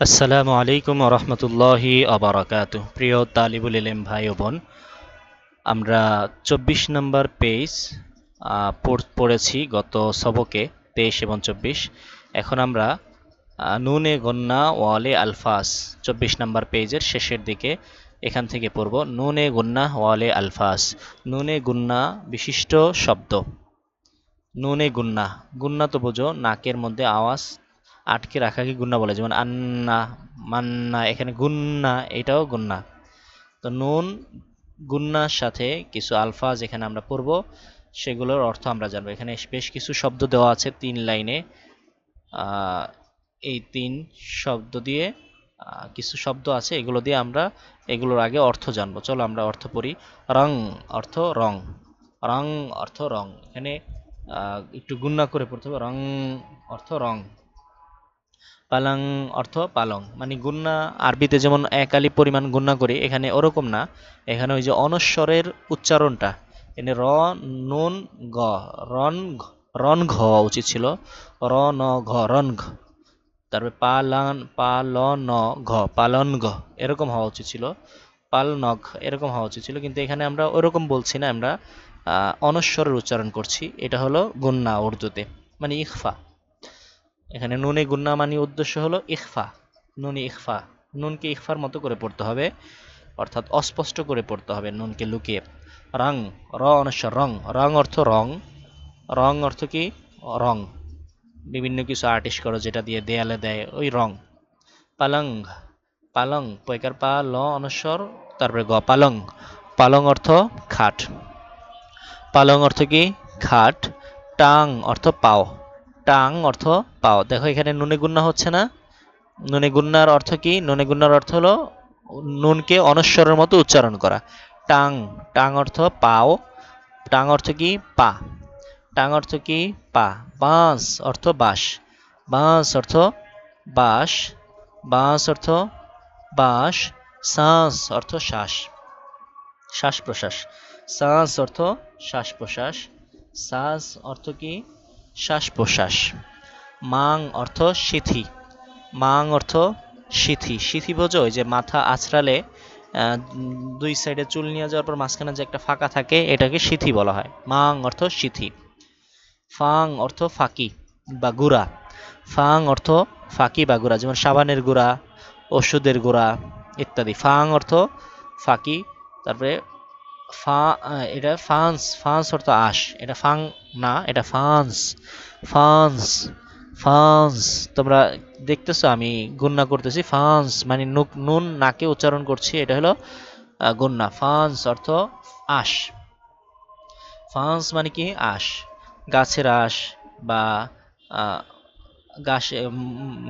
আসসালামু আলাইকুম রহমতুল্লাহি আবরাকাত প্রিয় তালিবুল ইলেম ভাই ও বোন, আমরা চব্বিশ নম্বর পেজ পড়- পড়েছি গত সবকে, তেইশ এবং চব্বিশ। এখন আমরা নুনে গন্না ওয়ালে আলফাস চব্বিশ নম্বর পেজের শেষের দিকে এখান থেকে পড়ব। নুনে গুন্না ওয়ালে আলফাস নুনে গুন্না বিশিষ্ট শব্দ। নুনে গুন্না গুন্না তো বোঝো নাকের মধ্যে আওয়াজ আটকে রাখাকে গুন্না বলে? যেমন আন্না, মান্না, এখানে গুন্না, এটাও গুন্না। তো নুন, গুন্নার সাথে কিছু আলফাজ এখানে আমরা পড়ব, সেগুলোর অর্থ আমরা জানব। এখানে বেশ কিছু শব্দ দেওয়া আছে তিন লাইনে। এই তিন শব্দ দিয়ে কিছু শব্দ আছে, এগুলো দিয়ে আমরা এগুলোর আগে অর্থ জানব। চলো আমরা অর্থ পড়ি। রং অর্থ রং। রং অর্থ রং। এখানে একটু গুন্না করে পড়তে হবে। রং অর্থ রং। পালাং অর্থ পালং। মানে গুন্না আরবিতে যেমন এক আলি পরিমাণ গুন্না করি, এখানে ওরকম না। এখানে ওই যে অনস্বরের উচ্চারণটা। এনে র, নুন, গ, রন রন ঘ উচিত ছিল। র, ন, ঘ, রন ঘ। তারপরে পালান পাল ন ঘ, পালন ঘ, এরকম হওয়া উচিত ছিল। পাল নঘ এরকম হওয়া উচিত ছিল। কিন্তু এখানে আমরা ওরকম বলছি না, আমরা অনস্বরের উচ্চারণ করছি। এটা হলো গুন্না উর্দুতে। মানে ইখফা। এখানে নুনে গুন্না মানে উদ্দেশ্য হলো ইখফা, নুনে ইখফা। নুনকে ইখফার মতো করে পড়তে হবে, অর্থাৎ অস্পষ্ট করে পড়তে হবে নুনকে লুকিয়ে। রং, র অনস্বর রং রং অর্থ রং রং অর্থ কি? রং। বিভিন্ন কিছু আর্টিস্ট করো যেটা দিয়ে দেয়ালে দেয় ওই রং। পালং পালং, পয়কার পা, ল অনস্বর তারপরে গ পালং। পালং অর্থ খাট। পালং অর্থ কি? খাট। টাং অর্থ পাও। টাং অর্থ পাও। দেখো, এখানে নুনে গুন্না হচ্ছে না। নুনে গুন্নার অর্থ কি? নুনে গুন্নার অর্থ হলো নুনকে অনস্বরের মতো উচ্চারণ করা। টাং টাং অর্থ পাও। টাং অর্থ কি? পা। টাং অর্থ কি? পা। বাঁশ অর্থ বাঁশ। বাঁশ অর্থ বাঁশ। বাঁশ অর্থ বাঁশ। শ্বাস অর্থ শ্বাস। শ্বাস প্রশ্বাস। শ্বাস অর্থ শ্বাস প্রশ্বাস। শ্বাস অর্থ কি? শ্বাস প্রশ্বাস মাং অর্থ সিথি। মাং অর্থ সিথি। সিথি বোঝো যে মাথা আছড়ালে দুই সাইডে চুল নিয়ে যাওয়ার পর মাঝখানে যে একটা ফাঁকা থাকে, এটাকে সিথি বলা হয়। মাং অর্থ সিথি। ফাং অর্থ ফাঁকি বা গুড়া। ফাং অর্থ ফাঁকি বা গুড়া, যেমন সাবানের গুঁড়া, ওষুধের গুড়া ইত্যাদি। ফাং অর্থ ফাঁকি, তারপরে ফা এটা ফান্স ফান্স অর্থ আশ। এটা ফাং, না, এটা ফান্স ফান্স ফান্স তোমরা দেখতেছো, আমি গুন্না করতেছি ফান্স মানে নুন নাকে উচ্চারণ করছি, এটা হলো গুন্না ফান্স অর্থ আশ। ফান্স মানে কি? আশ। গাছের আশ বা গাছ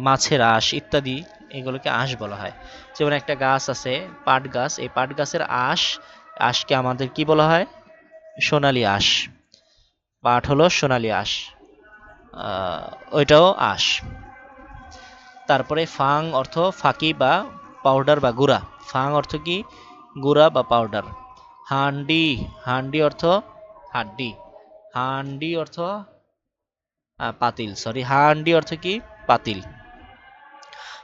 মাছের আঁশ ইত্যাদি, এগুলোকে আঁশ বলা হয়। যেমন একটা গাছ আছে, পাট গাছ, এই পাট গাছের আঁশ আঁশকে আমাদের কি বলা হয়? সোনালী আঁশ। পাট হলো সোনালী আঁশ। ওইটাও আঁশ। তারপরে ফাং অর্থ ফাঁকি বা পাউডার বা গুঁড়া। ফাং অর্থ কি? গুঁড়া বা পাউডার। হান্ডি। হান্ডি অর্থ হাড্ডি। হান্ডি অর্থ পাতিল। সরি, হান্ডি অর্থ কি? পাতিল।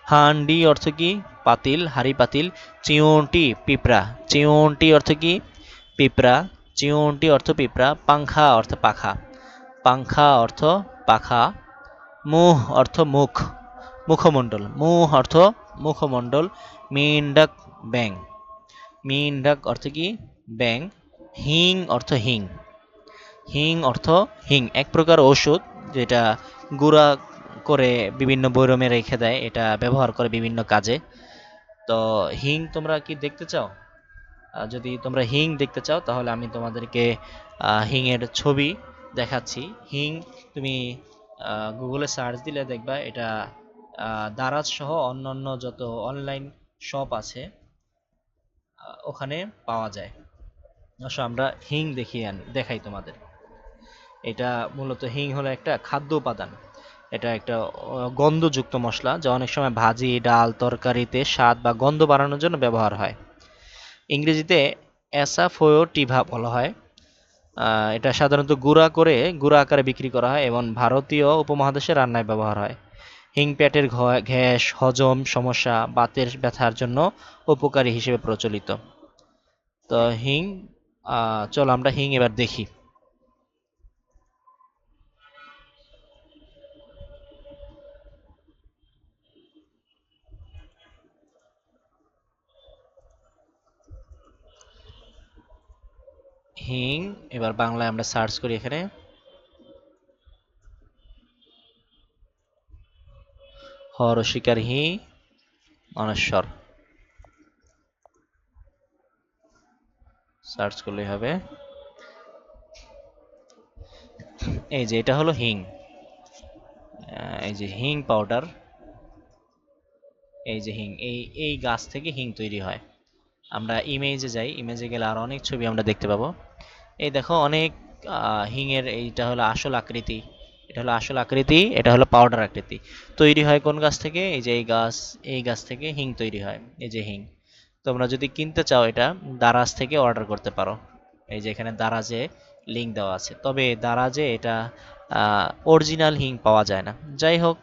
হান্ডি অর্থ কি? পাতিল, হাড়ি পাতিল চিউনটি পিঁপড়া। চিউনটি অর্থ কি? পিঁপড়া। চিউনটি অর্থ পিঁপড়া, পাংখা অর্থ পাখা। পাংখা অর্থ পাখা। মুহ অর্থ মুখ। মুখমণ্ডল। মুহ অর্থ মুখমণ্ডল, মিন্ডাক, ব্যাং। মিন্ডাক অর্থ কি? ব্যাং। হিং অর্থ হিং। হিং অর্থ হিং। এক প্রকার ওষুধ যেটা গুঁড়া করে বিভিন্ন বৈরমে রেখে দেয়। এটা ব্যবহার করে বিভিন্ন কাজে। তো হিং তোমরা কি দেখতে চাও? যদি তোমরা হিং দেখতে চাও তাহলে আমি তোমাদেরকে আহ, হিংয়ের ছবি দেখাচ্ছি। হিং তুমি গুগলে সার্চ দিলে দেখবা এটা দারাজ সহ অন্যান্য যত অনলাইন শপ আছে ওখানে পাওয়া যায়। আমরা হিং দেখিয়ে দেখাই তোমাদের। এটা মূলত হিং হলো একটা খাদ্য উপাদান। এটা একটা গন্ধযুক্ত মশলা যা অনেক সময় ভাজি, ডাল, তরকারিতে স্বাদ বা গন্ধ বাড়ানোর জন্য ব্যবহার হয়। ইংরেজিতে অ্যাসাফোয়োটিভা বলা হয়। এটা সাধারণত গুঁড়া করে, গুঁড়া আকারে বিক্রি করা হয় এবং ভারতীয় উপমহাদেশে রান্নায় ব্যবহার হয়। হিং পেটের ঘ- গ্যাস হজম সমস্যা, বাতের ব্যথার জন্য উপকারী হিসেবে প্রচলিত। তো হিং চলো আমরা হিং এবার দেখি। হিং, এবার বাংলায় আমরা সার্চ করি এখানে। হর শিকার হি, অনশ্বর। সার্চ করলেই হবে। এই যে এটা হলো হিং। এই যে হিং পাউডার। এই যে হিং, এই এই গাছ থেকে হিং তৈরি হয়। আমরা ইমেজে যাই ইমেজে গেলে আর অনেক ছবি আমরা দেখতে পাবো। এই দেখো অনেক হিংয়ের এইটা হলো আসল আকৃতি। এটা হলো আসল আকৃতি, এটা হলো পাউডার আকৃতি। তৈরি হয় কোন গাছ থেকে? এই যে এই গাছ এই গাছ থেকে হিং তৈরি হয়, এই যে হিং। তোমরা যদি কিনতে চাও এটা, দারাজ থেকে অর্ডার করতে পারো। এই যে এখানে দারাজে লিঙ্ক দেওয়া আছে। তবে দারাজে এটা অরিজিনাল হিং পাওয়া যায় না। যাই হোক,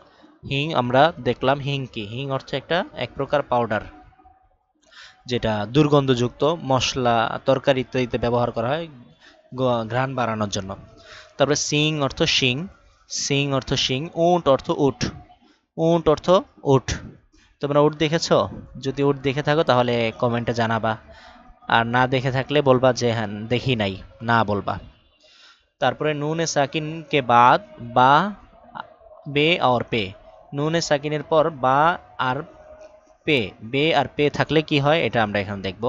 হিং আমরা দেখলাম হিং কি? হিং অর্থ একটা এক প্রকার পাউডার যেটা দুর্গন্ধযুক্ত মশলা তরকারি ইত্যাদিতে ব্যবহার করা হয় ঘ্রাণ বাড়ানোর জন্য। তারপরে সিং অর্থ শিং, সিং অর্থ শিং, উট অর্থ উট উট অর্থ উট। তোমরা উট দেখেছ? যদি উট দেখে থাকো তাহলে কমেন্টে জানাবা। আর না দেখে থাকলে বলবা যে হ্যাঁ দেখি নাই, না বলবা। তারপরে নুনে সাকিন কে বাদ, বা, বে আর পে। নুনে সাকিনের পর বা, আর পে, বে আর পে থাকলে কি হয়? এটা আমরা এখানে দেখব।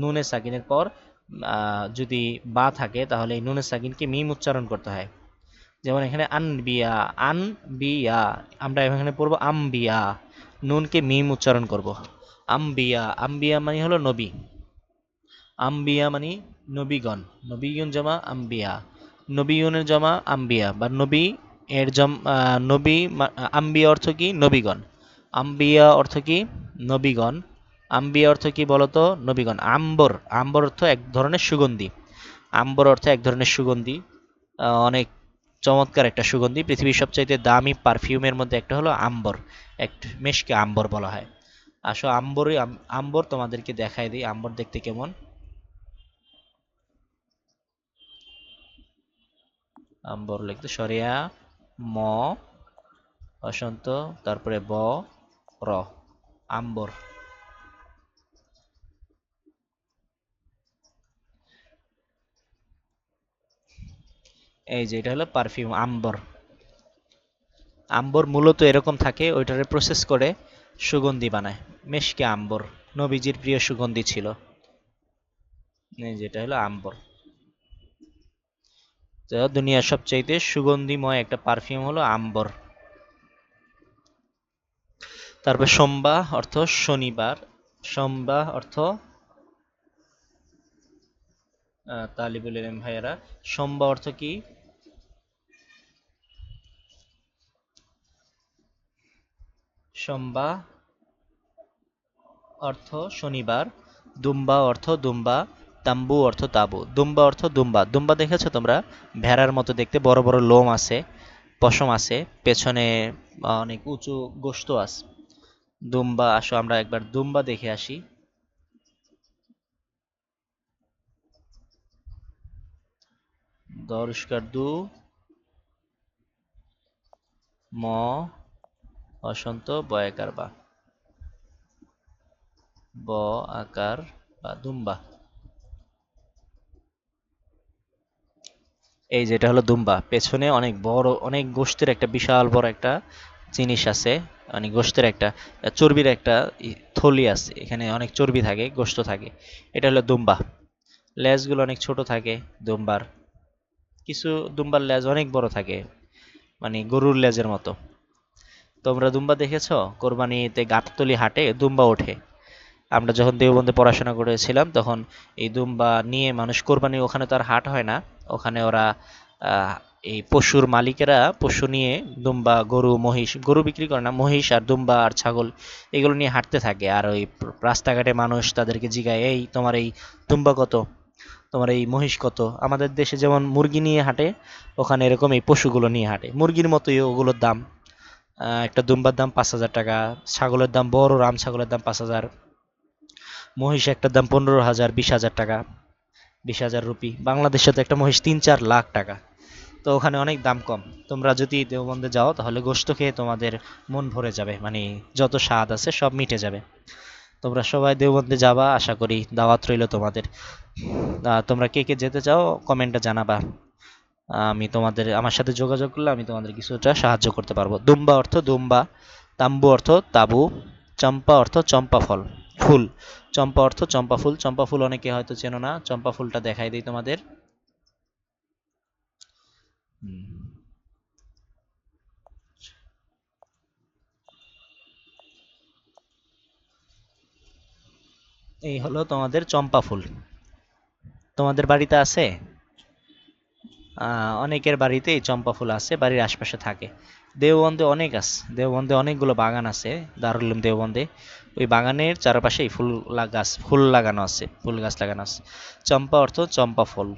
নুনে সাকিনের পর যদি বা থাকে, তাহলে এই নুনে সাকিনকে মিম উচ্চারণ করতে হয়। যেমন এখানে আনবিয়া আনবিয়া, আমরা এখানে পড়ব আম্বিয়া। নুনকে মিম উচ্চারণ করব। আম্বিয়া আম্বিয়া মানে হলো নবী। আম্বিয়া মানে নবীগণ। নবীগণ জমা আম্বিয়া। নবীগণের জমা আম্বিয়া। বা নবী এর জম নবী আম্বিয়া অর্থ কি? নবীগণ। আম্বিয়া অর্থ কি? নবীগণ। আম্বিয়া অর্থ কি বলতো? নবীগণ। আম্বর। আম্বর অর্থ এক ধরনের সুগন্ধি। আম্বর অর্থ এক ধরনের সুগন্ধি। অনেক চমৎকার একটা সুগন্ধি। পৃথিবীর সবচাইতে দামি পারফিউমের মধ্যে একটা হলো আম্বর। এক মেশকে আম্বর বলা হয়। আসো, আম্বরই আম- আম্বর তোমাদেরকে দেখাই দিই। আম্বর দেখতে কেমন? আম্বর লিখতে সরিয়া, ম বসন্ত তারপরে ব র আম্বর এই যে এটা হলো পারফিউম আম্বর আম্বর মূলত এরকম থাকে, ওইটারে প্রসেস করে সুগন্ধি বানায়। মেশকে আম্বর নবীজির প্রিয় সুগন্ধি ছিল। এই যেটা হলো আম্বর দুনিয়ার সবচাইতে সুগন্ধিময় একটা পারফিউম হলো আম্বর তারপর সোমবা অর্থ শনিবার, সোমবা অর্থ তালিবুল ইলম ভাইয়েরা, সোমবা অর্থ কি? সোমবা অর্থ শনিবার, দুম্বা অর্থ দুম্বা, তাম্বু অর্থ তাবু, দুম্বা অর্থ দুম্বা। দুম্বা দেখেছ তোমরা? ভেড়ার মতো দেখতে বড় বড় লোম আছে, পশম আছে, পেছনে অনেক উঁচু গোস্ত আছে। দুম্বা, আসো আমরা একবার দুম্বা দেখে আসি। দরস্কার দু, ম বসন্ত বয়াকার বা। ব আকার, বা দুম্বা। এই যেটা হলো দুম্বা, পেছনে অনেক বড়, অনেক গোষ্ঠীর একটা বিশাল বড় একটা জিনিস আছে মানে গোষ্ঠের একটা, চর্বির একটা থলি আছে, এখানে অনেক চর্বি থাকে গোশত থাকে। এটা হলো দুম্বা। লেজগুলো অনেক ছোট থাকে, দুম্বার। কিছু দুম্বার লেজ অনেক বড় থাকে মানে গরুর লেজের মতো। তোমরা দুম্বা দেখেছ? কোরবানিতে গাবতলি হাটে দুম্বা ওঠে। আমরা যখন দেওবন্দে পড়াশোনা করেছিলাম, তখন এই দুম্বা নিয়ে মানুষ কোরবানি, ওখানে তো আর হাট হয় না। ওখানে ওরা এই পশুর মালিকেরা পশু নিয়ে দুম্বা, গরু, মহিষ, গরু বিক্রি করে না, মহিষ আর দুম্বা আর ছাগল, এগুলো নিয়ে হাঁটতে থাকে। আর ওই রাস্তাঘাটে মানুষ তাদেরকে জিগায়, এই, তোমার এই দুম্বা কত? তোমার এই মহিষ কত? আমাদের দেশে যেমন মুরগি নিয়ে হাঁটে, ওখানে এরকম এই পশুগুলো নিয়ে হাঁটে। মুরগির মতোই ওগুলোর দাম। একটা দুম্বার দাম পাঁচ হাজার টাকা, ছাগলের দাম বড়, রাম ছাগলের দাম পাঁচ হাজার। মহিষ একটার দাম পনেরো হাজার, বিশ হাজার টাকা, বিশ হাজার রুপি। বাংলাদেশে তো একটা মহিষ তিন, চার লাখ টাকা। তো ওখানে অনেক দাম কম। তোমরা যদি দেওবন্দে যাও, তাহলে গোশত খেয়ে তোমাদের মন ভরে যাবে। মানে যত স্বাদ আছে সব মিটে যাবে। তোমরা সবাই দেওবন্দে যাবা, আশা করি দাওয়াত রইল তোমাদের। তোমরা কে কে যেতে চাও কমেন্টে জানাবা। আমি তোমাদের, আমার সাথে যোগাযোগ করলে আমি তোমাদের কিছুটা সাহায্য করতে পারব। দুম্বা অর্থ দুম্বা, তাম্বু অর্থ তাবু, চম্পা অর্থ চম্পা ফল, ফুল। চম্পা অর্থ চম্পা ফুল। চম্পা ফুল অনেকে হয়তো চেনো না। চম্পা ফুলটা দেখাই দিই তোমাদের। এই হলো তোমাদের চম্পা ফুল। তোমাদের বাড়িতে আছে? অনেকের বাড়িতে এই চম্পা ফুল আছে, বাড়ির আশপাশে থাকে। দেওবন্দে অনেক আছে, দেওবন্দে অনেকগুলো বাগান আছে, দারুল দেওবন্দে। ওই বাগানের চারপাশে ফুল গাছ, ফুল লাগানো আছে, ফুল গাছ লাগানো আছে। চম্পা অর্থ চম্পা ফুল।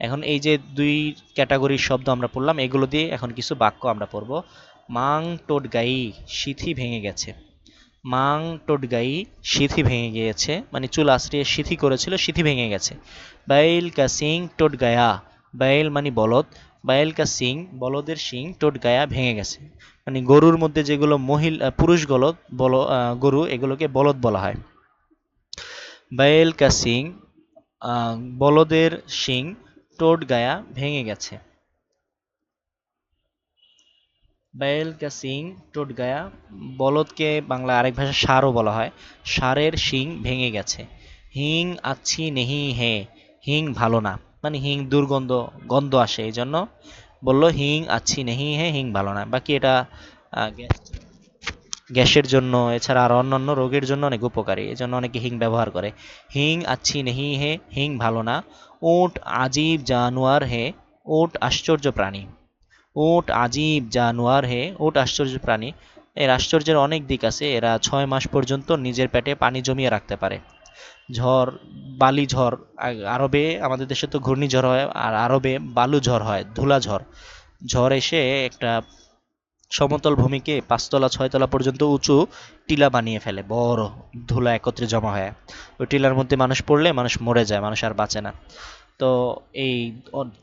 এখন এই যে দুই ক্যাটাগরির শব্দ আমরা পড়লাম, এগুলো দিয়ে এখন কিছু বাক্য আমরা পড়ব। মাং টোট গাই সিথি ভেঙে গেছে। মাং টোট গাই সিথি ভেঙে গিয়েছে মানে চুল আশ্রিয়ে সিথি করেছিল, সিথি ভেঙে গেছে। বাইল কা সিং টোট গায়া, বাইল মানে বলদ, বাইল কা সিং, বলদের শিং টোট গায়া ভেঙে গেছে। মানে গরুর মধ্যে যেগুলো মহিলা পুরুষ গলদ, বল গরু, এগুলোকে বলদ বলা হয়। বাইল কা সিং বলদের শিং টোট গায়া ভেঙে গেছে। বেলকা সিং টোটগায়া বলদকে বাংলা আরেক ভাষায় সারও বলা হয়। সারের শিং ভেঙে গেছে। হিং আছি নেহি হে, হিং ভালো না। মানে হিং দুর্গন্ধ, গন্ধ আসে এই জন্য বলল, হিং আছি নেহি হে, হিং ভালো না। বাকি এটা গ্যাসের জন্য, এছাড়া আর অন্যান্য রোগের জন্য অনেক উপকারী। এই জন্য অনেকে হিং ব্যবহার করে। হিং আছি নেহি হে, হিং ভালো না। উট আজীব জানোয়ার হে, ওট আশ্চর্য প্রাণী। ওট আজীব জানোয়ার হে, ওট আশ্চর্য প্রাণী। এর আশ্চর্যের অনেক দিক আছে, এরা ছয় মাস পর্যন্ত নিজের পেটে পানি জমিয়ে রাখতে পারে। ঝড়, বালি ঝড় আরবে আমাদের দেশে তো ঘূর্ণিঝড় হয়, আর আরবে বালু ঝড় হয়, ধুলা ঝড়। ঝড় এসে একটা সমতল ভূমিকে পাঁচতলা, ছয়তলা পর্যন্ত উঁচু টিলা বানিয়ে ফেলে, বড় ধুলা একত্রে জমা হয়। ওই টিলার মধ্যে মানুষ পড়লে মানুষ মরে যায়, মানুষ আর বাঁচে না। তো এই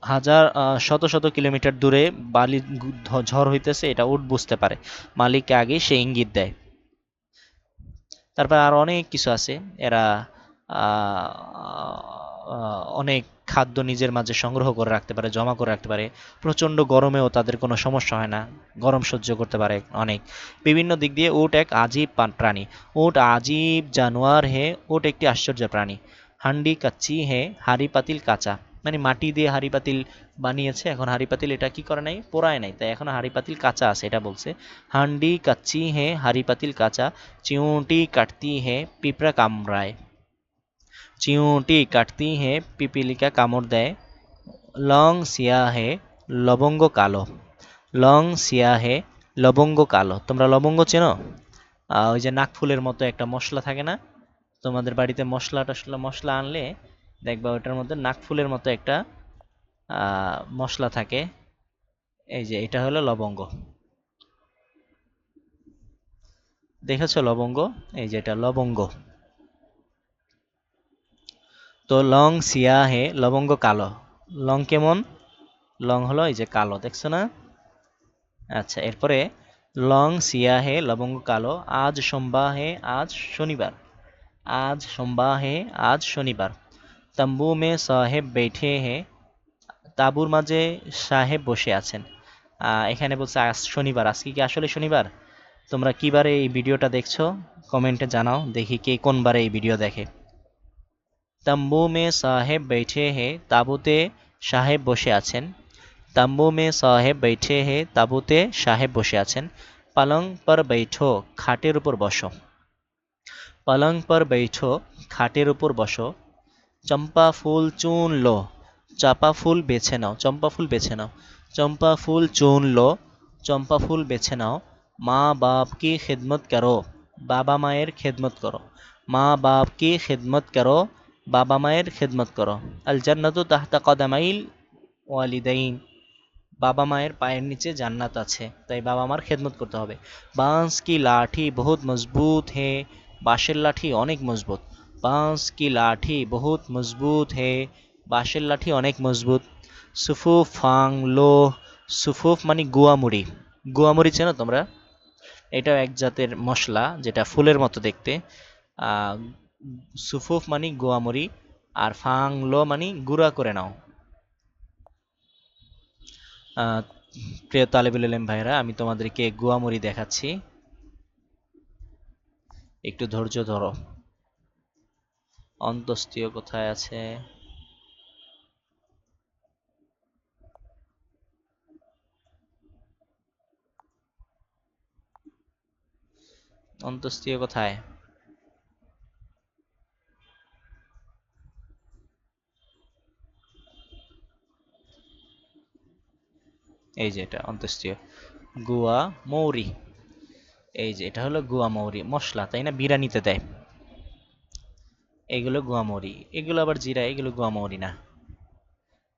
হাজার শত শত কিলোমিটার দূরে বালি ঝড় হইতেছে, এটা উট বুঝতে পারে। মালিককে আগে সে ইঙ্গিত দেয়। তারপর আর অনেক কিছু আছে। এরা অনেক খাদ্য নিজের মাঝে সংগ্রহ করে রাখতে পারে, জমা করে রাখতে পারে। প্রচণ্ড গরমেও তাদের কোনো সমস্যা হয় না, গরম সহ্য করতে পারে অনেক। বিভিন্ন দিক দিয়ে উট এক আজীব প্রাণী। উট আজীব জানোয়ার হে উট একটি আশ্চর্য প্রাণী। হান্ডি কাচ্চি হে, হাড়ি পাতিল কাঁচা। মানে মাটি দিয়ে হাড়ি পাতিল বানিয়েছে, এখন হাড়ি পাতিল এটা কি করে নাই? পোড়ায় নাই, তাই এখন হাড়ি পাতিল কাঁচা আছে, এটা বলছে। হান্ডি কাচ্চি হে, হাড়ি পাতিল কাঁচা। চিউটি কাটতি হে, পিঁপড়া কামড়ায়। চিউটি কাটতি হে পিপিলিকা কামড় দেয় লং সিয়া হে লবঙ্গ কালো লং সিয়া হে লবঙ্গ কালো তোমরা লবঙ্গ চেনো ওই যে নাকফুলের মতো একটা মশলা থাকে না তোমাদের বাড়িতে মশলা টশলা মশলা আনলে দেখবা ওটার মধ্যে নাকফুলের মতো একটা মশলা থাকে এই যে, এটা হলো লবঙ্গ। দেখেছ লবঙ্গ? এই যে, এটা লবঙ্গ। তো লং, সিয়া, হে, লবঙ্গ, কালো। লং কেমন? লং হলো এই যে কালো, দেখছ না? আচ্ছা এরপরে লং, সিয়া, হে, লবঙ্গ, কালো, আজ সোমবার হে, আজ শনিবার। আজ সোমবার হে, আজ শনিবার। তম্বু মে সাহেব বেঠে, হে, তাঁবুর মাঝে সাহেব বসে আছেন। এখানে বলছে, আজ শনিবার। আজকে কি আসলে শনিবার? তোমরা কি বারে এই ভিডিওটা দেখছ? কমেন্টে জানাও, দেখি কে কোন বারে এই ভিডিও দেখে। তাম্বু মে সাহেব বৈঠে হে তাবুতে সাহেব বসে আছেন। তাম্বু মে সাহেব বৈঠে হে তাবুতে সাহেব বসে আছেন। পালং পর বৈঠো, খাটের উপর বসো। পালং পর বৈঠো, খাটের উপর বসো। চম্পা ফুল চুন লো, চাপা ফুল বেছে নাও, চম্পা ফুল বেছে নাও। চম্পা ফুল চুন লো, চম্পা ফুল বেছে নাও। মা বাপ কি খেদমত করো, বাবা মায়ের খেদমত করো। মা বাপ কি খেদমত করো বাবা মায়ের খেদমত করো। আল জান্নাতু তাহতা কদামাইল ওয়ালিদাইন। বাবা মায়ের পায়ের নিচে জান্নাত আছে, তাই বাবা মার খেদমত করতে হবে। বাঁশ কি লাঠি বহুত মজবুত হে, বাঁশের লাঠি অনেক মজবুত। বাঁশ কি লাঠি বহুত মজবুত হে, বাঁশের লাঠি অনেক মজবুত। সুফুফ, ফাং লো সুফুফ মানে গুয়ামুড়ি। গুয়ামুড়ি চেনো তোমরা? এটাও এক জাতের মশলা, যেটা ফুলের মতো দেখতে। সুফুফ মানে গুয়ামুড়ি আর ফাং লো মানে গুঁড়া করে নাও। প্রিয় তালেবুল ইলম ভাইরা আমি তোমাদেরকে গুয়ামুড়ি দেখাচ্ছি। একটু ধৈর্য ধরো। অন্তস্তীয় কোথায় আছে? অন্তস্তীয় কোথায়? এই যে এটা অন্তস্তীয় গুয়া মৌরি। এই যে এটা হলো গুয়া মৌরি। মশলা, তাই না? বিরিয়ানিতে দেয়। এগুলো গুয়া মৌরি। এগুলো আবার জিরা, এগুলো গুয়া মৌরি না।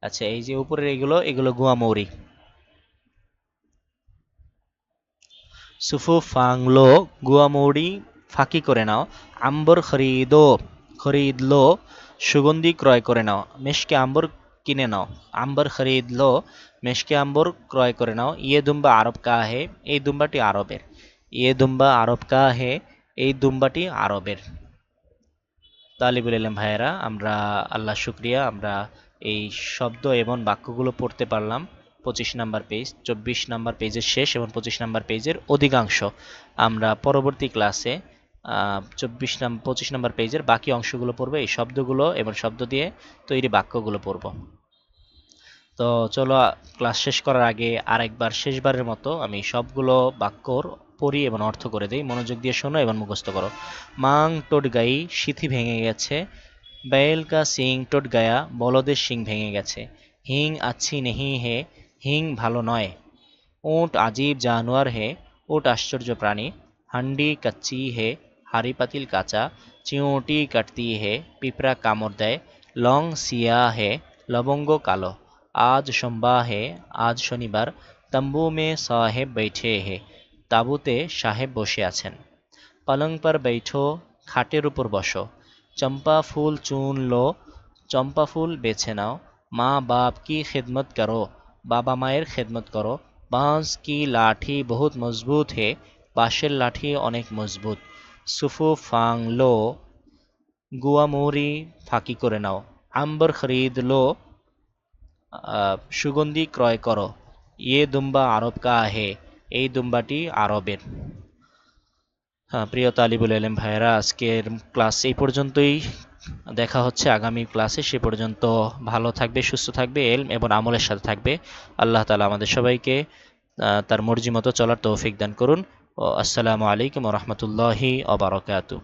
আচ্ছা এই যে উপরের এগুলো এগুলো গুয়া মৌরি। সুফু ফাংলো, গুয়া মৌরি ফাঁকি করে নাও। আম্বর খরিদো খরিদ লো সুগন্ধি ক্রয় করে নাও। মেশকে আম্বর কিনে নাও। আম্বর খরিদ লো, মেশকে আম্বর ক্রয় করে নাও। ইয়ে দুম্বা আরব কা হে এই দুম্বাটি আরবের। ইয়ে দুম্বা আরব কা হে এই দুম্বাটি আরবের। তালিবুল ইলম ভাইয়েরা, আমরা আল্লাহ শুক্রিয়া, আমরা এই শব্দ এবং বাক্যগুলো পড়তে পারলাম। পঁচিশ নাম্বার পেজ, চব্বিশ নাম্বার পেজের শেষ এবং পঁচিশ নাম্বার পেজের অধিকাংশ। আমরা পরবর্তী ক্লাসে চব্বিশ নাম্বার পঁচিশ নাম্বার পেজের বাকি অংশগুলো পড়ব। এই শব্দগুলো এবং শব্দ দিয়ে তৈরি বাক্যগুলো পড়ব। তো চলো ক্লাস শেষ করার আগে আরেকবার শেষবারের মতো আমি সবগুলো বাক্যর পড়ি এবং অর্থ করে দিই। মনোযোগ দিয়ে শোনো এবং মুখস্থ করো। মাং টোট গাই সিথি ভেঙে গেছে, বেল কা সিং টোট গায়া বলদের সিং ভেঙে গেছে। হিং আছি নেহি হে, হিং ভালো নয়। ওট আজীব জানোয়ার হে, উট আশ্চর্য প্রাণী। হান্ডি কাচ্চি হে, হাড়ি পাতিল কাঁচা। চিউটি কাটতি হে, পিঁপড়া কামড় দেয়। লং সিয়া হে, লবঙ্গ কালো। আজ সোমবার হে আজ শনিবার তম্বু মে সাহেব বৈঠে হে, তাঁবুতে সাহেব বসে আছেন। পলং পর বৈঠো, খাটের উপর বসো। চম্পা ফুল চুন লো, চম্পা ফুল বেছে নাও। মা বাপ কি খিদমত করো, বাবা মায়ের খেদমত করো। বাঁশ কি লাঠি বহুত মজবুত হে, বাঁশের লাঠি অনেক মজবুত। সুফু ফাং লো গুয়ামৌরি ফাঁকি করে নাও। আম্বর খরিদ লো সুগন্ধি ক্রয় করো। ইয়ে দুম্বা আরব কা হে এই দুম্বাটি আরবের। হ্যাঁ প্রিয় তালিবুল এলেম ভাইয়েরা আজকের ক্লাস এই পর্যন্তই। দেখা হচ্ছে আগামী ক্লাসে সে পর্যন্ত ভালো থাকবে সুস্থ থাকবে এলম এবং আমলের সাথে থাকবে। আল্লাহ তালা আমাদের সবাইকে আহ, তার মর্জি মতো চলার তৌফিক দান করুন। ও আসসালামু আলাইকুম রহমতুল্লাহি অবরকাতু